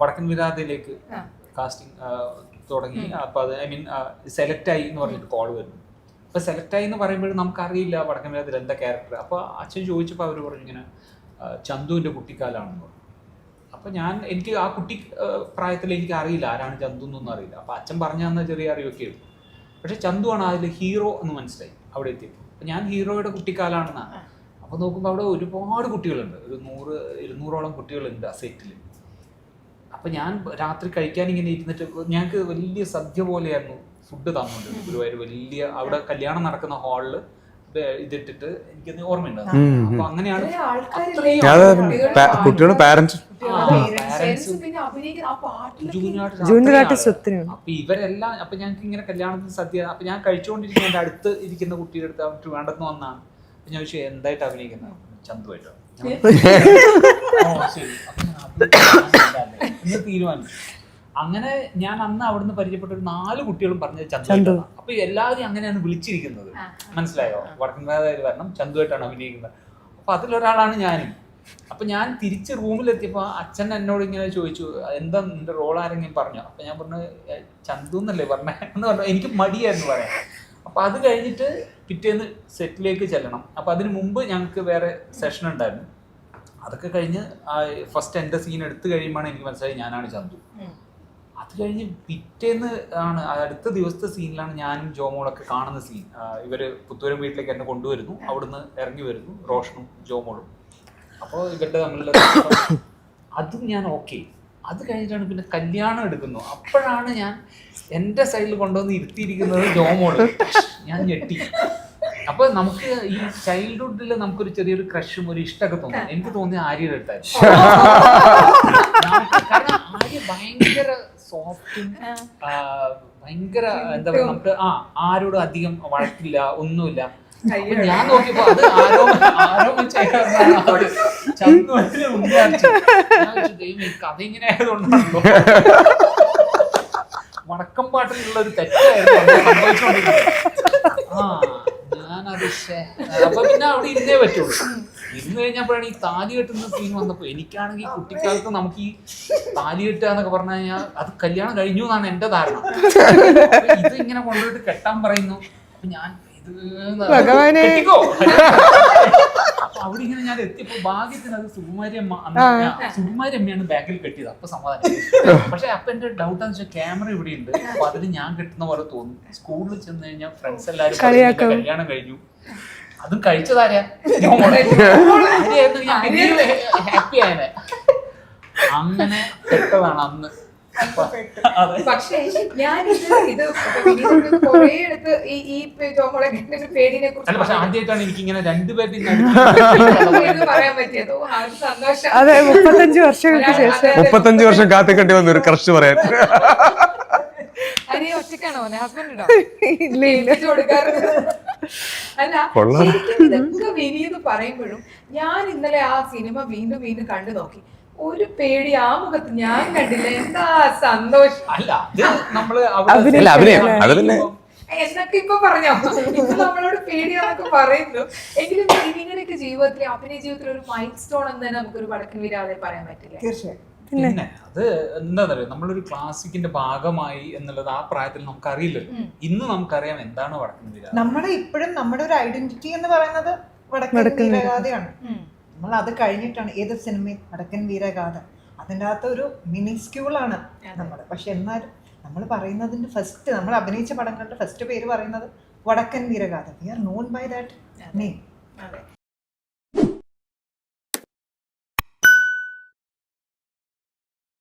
വടക്കൻ വിരാതയിലേക്ക് കാസ്റ്റിംഗ് തുടങ്ങി. അപ്പൊ അത് ഐ മീൻ സെലക്ട് ആയി എന്ന് പറഞ്ഞിട്ട് കോൾ വരുന്നു. അപ്പൊ സെലക്ട് ആയി എന്ന് പറയുമ്പോഴും നമുക്കറിയില്ല വടക്കൻ വിരാതിൽ എന്താ ക്യാരക്ടർ അപ്പൊ അച്ഛൻ ചോദിച്ചപ്പോൾ അവർ പറഞ്ഞു ഇങ്ങനെ ചന്തുവിന്റെ കുട്ടിക്കാലാണെന്ന് പറഞ്ഞു. അപ്പൊ ഞാൻ എനിക്ക് ആ കുട്ടി പ്രായത്തിൽ എനിക്ക് അറിയില്ല ആരാണ് ചന്തു എന്നൊന്നും അറിയില്ല. അപ്പൊ അച്ഛൻ പറഞ്ഞു തന്ന ചെറിയ അറിവൊക്കെ ഉള്ളൂ. പക്ഷെ ചന്തു ആണ് അതിൽ ഹീറോ എന്ന് മനസ്സിലായി. അവിടെ എത്തിയപ്പോൾ ഞാൻ ഹീറോയുടെ കുട്ടിക്കാലാണെന്നാണ് അപ്പൊ നോക്കുമ്പോൾ അവിടെ ഒരുപാട് കുട്ടികളുണ്ട്. ഒരു നൂറ് ഇരുന്നൂറോളം കുട്ടികളുണ്ട് ആ സെറ്റിൽ അപ്പൊ ഞാൻ രാത്രി കഴിക്കാൻ ഇങ്ങനെ ഇരുന്നിട്ട് ഞങ്ങൾക്ക് വലിയ സദ്യ പോലെയായിരുന്നു ഫുഡ് തന്നുകൊണ്ടിരുന്നത് ഗുരുവായൂർ വലിയ അവിടെ കല്യാണം നടക്കുന്ന ഹാളിൽ ഇതിട്ടിട്ട് എനിക്ക് ഓർമ്മയുണ്ട്. അപ്പൊ അങ്ങനെയാണ്? കുട്ടികൾ പാരന്റ്സ്. അപ്പൊ ഇവരെല്ലാം അപ്പൊ ഞങ്ങൾക്ക് ഇങ്ങനെ കല്യാണത്തിന് സദ്യ അപ്പൊ ഞാൻ കഴിച്ചുകൊണ്ടിരിക്കുന്ന എന്റെ അടുത്ത് ഇരിക്കുന്ന കുട്ടിയുടെ അടുത്ത് അവർക്ക് വേണ്ടെന്ന് വന്നാണ് ഞാൻ ചോദിച്ചു എന്തായിട്ട് അഭിനയിക്കുന്നത് ചന്തുവായിട്ടോ. തീരുമാനിച്ചു. അങ്ങനെ ഞാൻ അന്ന് അവിടുന്ന് പരിചയപ്പെട്ട ഒരു നാല് കുട്ടികളും പറഞ്ഞത് ചന്തു. ചന്തു. അപ്പൊ എല്ലാവരും അങ്ങനെയാണ് വിളിച്ചിരിക്കുന്നത്. മനസ്സിലായോ? വടക്കൻകാരായി വരണം ചന്തുവായിട്ടാണ് അഭിനയിക്കുന്നത്. അപ്പൊ അതിലൊരാളാണ് ഞാനും. അപ്പൊ ഞാൻ തിരിച്ച് റൂമിലെത്തിയപ്പോ അച്ഛൻ എന്നോട് ഇങ്ങനെ ചോദിച്ചു എന്താ നിന്റെ റോൾ ആരെങ്കിലും പറഞ്ഞു? അപ്പൊ ഞാൻ പറഞ്ഞു "ഏ, ചന്തു എന്നല്ലേ പറഞ്ഞേ? എന്ന് പറഞ്ഞു. എനിക്ക് മടിയായിരുന്നു പറയാൻ. അപ്പൊ അത് കഴിഞ്ഞിട്ട് പിറ്റേന്ന് സെറ്റിലേക്ക് ചെല്ലണം. അപ്പൊ അതിന് മുമ്പ് ഞങ്ങൾക്ക് വേറെ സെഷൻ ഉണ്ടായിരുന്നു. അതൊക്കെ കഴിഞ്ഞ് ഫസ്റ്റ് എന്റെ സീൻ എടുത്തു കഴിയുമ്പോഴാണ് എനിക്ക് മനസ്സിലായി ഞാനാണ് ചന്തു. അത് കഴിഞ്ഞ് പിറ്റേന്ന് ആണ് അടുത്ത ദിവസത്തെ സീനിലാണ് ഞാനും ജോമോളൊക്കെ കാണുന്ന സീൻ ഇവർ പുത്തൂരം വീട്ടിലേക്ക് എന്നെ കൊണ്ടുവരുന്നു. അവിടുന്ന് ഇറങ്ങി വരുന്നു റോഷനും ജോമോളും. അപ്പോൾ ഇവരുടെ തമ്മിലുള്ള അതും ഞാൻ ഓക്കെ അത് കഴിഞ്ഞിട്ടാണ് പിന്നെ കല്യാണം എടുക്കുന്നു. അപ്പോഴാണ് ഞാൻ എന്റെ സൈഡിൽ കൊണ്ടുവന്ന് ഇരുത്തിയിരിക്കുന്നത് ജോമോൾ. ഞാൻ ഞെട്ടി. അപ്പൊ നമുക്ക് ഈ ചൈൽഡ്ഹുഡിൽ നമുക്കൊരു ചെറിയൊരു ക്രഷും ഒരു ഇഷ്ടമൊക്കെ തോന്നും. എനിക്ക് തോന്നിയ ആര്യയുടെ അടുത്തായിരുന്നു. കാരണം ആര്യ ഭയങ്കര സോഫ്റ്റും ഭയങ്കര എന്താ പറയുക നമുക്ക് ആ ആരോടും അധികം വഴക്കില്ല ഒന്നുമില്ല. ഞാൻ നോക്കിയപ്പോ അത് ആരോ ആരോ കഥ ഇങ്ങനെ ആയതുകൊണ്ടാണല്ലോ. വടക്കം പാട്ടിലുള്ള ഒരു തെറ്റായിരുന്നു സംഭവിച്ചുകൊണ്ടിരുന്നത്. ആ. അപ്പൊ പിന്നെ അവിടെ ഇരുന്നേ പറ്റുള്ളൂ. ഇരുന്ന് കഴിഞ്ഞപ്പോഴാണ് ഈ താലി കെട്ടുന്ന സീൻ വന്നപ്പോ എനിക്കാണെങ്കിൽ കുട്ടിക്കാലത്ത് നമുക്ക് ഈ താലി കെട്ടുക എന്നൊക്കെ പറഞ്ഞു കഴിഞ്ഞാൽ അത് കല്യാണം കഴിഞ്ഞു എന്നാണ് എന്റെ ധാരണ. ഇത് ഇങ്ങനെ കൊണ്ടുപോയിട്ട് കെട്ടാൻ പറയുന്നു. അപ്പൊ ഞാൻ ഇത്. കെട്ടിക്കോ. അവിടെ ഇങ്ങനെ ഞാൻ എത്തിയപ്പോ ഭാഗ്യത്തിന് അത് സുകുമാരി അമ്മ സുകുമാരി അമ്മയാണ് ബാക്കിൽ കെട്ടിയത്. അപ്പൊ സമാധാനം. പക്ഷെ അപ്പൊ എന്റെ ഡൗട്ട് എന്ന് വെച്ചാൽ ക്യാമറ ഇവിടെ ഉണ്ട് അപ്പൊ അതിൽ ഞാൻ കെട്ടുന്ന പോലെ തോന്നുന്നു സ്കൂളിൽ ചെന്ന് കഴിഞ്ഞാൽ ഫ്രണ്ട്സ്. "നിന്റെ കല്യാണം കഴിഞ്ഞു. അതും കഴിച്ചതാരാ ഹാപ്പി ആയനെ അങ്ങനെ പെട്ടതാണ് അന്ന്. പക്ഷേ ഞാൻ ഇത് ഇത് വിനീതിന്റെ കുറേ അടുത്ത് ഈ പേടിനെ പക്ഷെ ആദ്യമായിട്ടാണ് എനിക്ക് ഇങ്ങനെ രണ്ടുപേരുടെ പറയാൻ പറ്റിയത് സന്തോഷം. അതെ മുപ്പത്തഞ്ച് വർഷങ്ങൾക്ക് ശേഷം. മുപ്പത്തഞ്ച് വർഷം കാത്തിക്കണ്ടി വന്നു ഒരു ക്രഷ് പറയാൻ. ഒറ്റക്കാണോ ഹസ്ബൻഡ് ഇല്ല ഇല്ല. കൊടുക്കാറുണ്ട്. അല്ല കൊള്ളാം. ശരിക്കും ഇതൊക്കെ വിനീത് പറയുമ്പോഴും ഞാൻ ഇന്നലെ ആ സിനിമ വീണ്ടും വീണ്ടും കണ്ടു നോക്കി. ഒരു പേടി ആ മുഖത്ത് ഞാൻ കണ്ടില്ല. എന്താ സന്തോഷം. അല്ല അത് നമ്മൾ അഭിനയം. അത് പിന്നെ- എന്നൊക്കെ ഇപ്പൊ പറഞ്ഞു? ഇപ്പൊ നമ്മളോട് പേടിയാണെന്നൊക്കെ പറയുന്നു. എങ്കിലും നിങ്ങളുടെയൊക്കെ ജീവിതത്തിൽ അഭിനയ ജീവിതത്തിൽ ഒരു മൈൽ സ്റ്റോൺ എന്ന് തന്നെ നമുക്കൊരു വടക്കൻ വീരാതെ പറയാൻ പറ്റില്ല? തീർച്ചയായും. പിന്നെ അത് എന്താ പറയുക നമ്മളൊരു ക്ലാസിക്കിന്റെ ഭാഗമായി എന്നുള്ളത് ആ പ്രായത്തിൽ നമുക്ക് അറിയില്ലല്ലോ ഇന്ന് നമുക്കറിയാം എന്താണ് വടക്കൻ വീര. നമ്മുടെ ഇപ്പോഴും നമ്മുടെ ഒരു ഐഡന്റിറ്റി എന്ന് പറയുന്നത് വടക്കൻ വീരഗാഥയാണ് നമ്മൾ അത് കഴിഞ്ഞിട്ടാണ് ഏത് സിനിമയും വടക്കൻ വീരഗാഥ അതിന്റെ അകത്ത് ഒരു മിനിസ്ക്യൂളാണ് നമ്മൾ പക്ഷെ എന്നാലും നമ്മൾ പറയുന്നതിന്റെ ഫസ്റ്റ് നമ്മൾ അഭിനയിച്ച പടങ്ങളുടെ ഫസ്റ്റ് പേര് പറയുന്നത് Vadakkan Veeragatha we are known by that name അതെ.